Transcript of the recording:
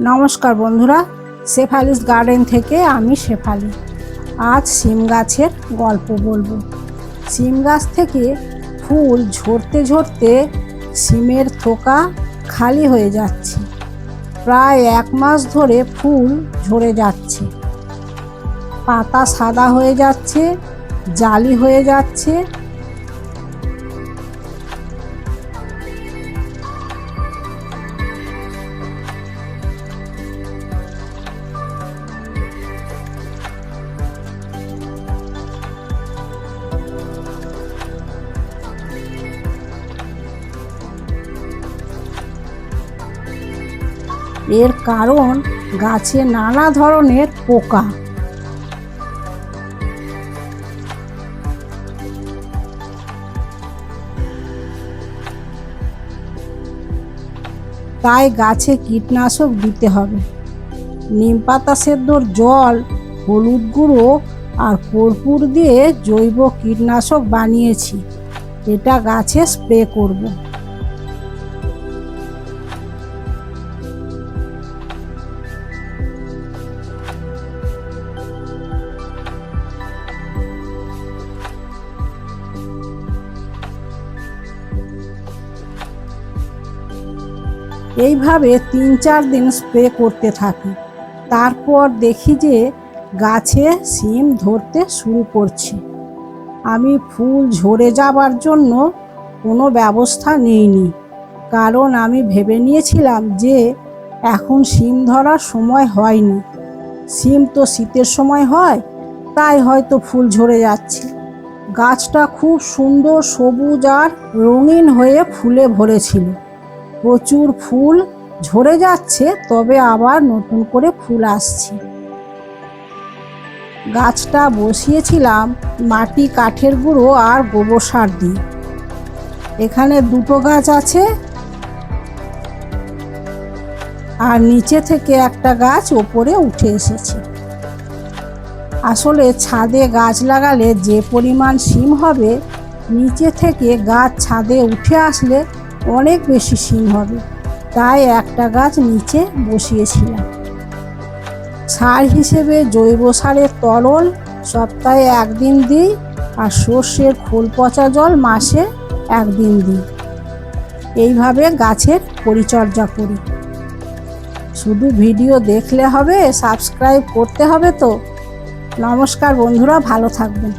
নমস্কার বন্ধুরা, শেফালিস গার্ডেন থেকে আমি শেফালি। আজ সিম গাছের গল্প বলব। সিম গাছ থেকে ফুল ঝরতে ঝরতে সিমের থোকা খালি হয়ে যাচ্ছে। প্রায় এক মাস ধরে ফুল ঝরে যাচ্ছে। পাতা সাদা হয়ে যাচ্ছে, জালি হয়ে যাচ্ছে এর কারণ গাছে নানা ধরনের পোকা। তাই গাছে কীটনাশক দিতে হবে। নিম পাতা সেদ্ধর জল, হলুদ গুঁড়ো আর কর্পূর দিয়ে জৈব কীটনাশক বানিয়েছি। এটা গাছে স্প্রে করব। এইভাবে তিন চার দিন স্প্রে করতে থাকি। তারপর দেখি যে গাছে সিম ধরতে শুরু করছে। আমি ফুল ঝরে যাবার জন্য কোনো ব্যবস্থা নিইনি। কারণ আমি ভেবে নিয়েছিলাম যে এখন সিম ধরার সময় হয়নি। সিম তো শীতের সময় হয়, তাই হয়তো ফুল ঝরে যাচ্ছে। গাছটা খুব সুন্দর সবুজ আর রঙিন হয়ে ফুলে ভরেছিল। প্রচুর ফুল ঝরে যাচ্ছে, তবে আবার নতুন করে ফুল আসছে। গাছটা বসিয়েছিলাম মাটি, কাঠের গুঁড়ো আর গোবর সার দিয়ে। এখানে দুটো গাছ আছে আর নিচে থেকে একটা গাছ ওপরে উঠে এসেছে। আসলে ছাদে গাছ লাগালে যে পরিমাণ সিম হবে, নিচে থেকে গাছ ছাদে উঠে আসলে অনেক বেশি সিম হবে। তাই একটা গাছ নিচে বসিয়েছিলাম। সার হিসেবে জৈব সারের তরল সপ্তাহে একদিন দিই আর সর্ষের খোল পচা জল মাসে একদিন দিই। এইভাবে গাছের পরিচর্যা করি। শুধু ভিডিও দেখলে হবে, সাবস্ক্রাইব করতে হবে তো। নমস্কার বন্ধুরা, ভালো থাকবেন।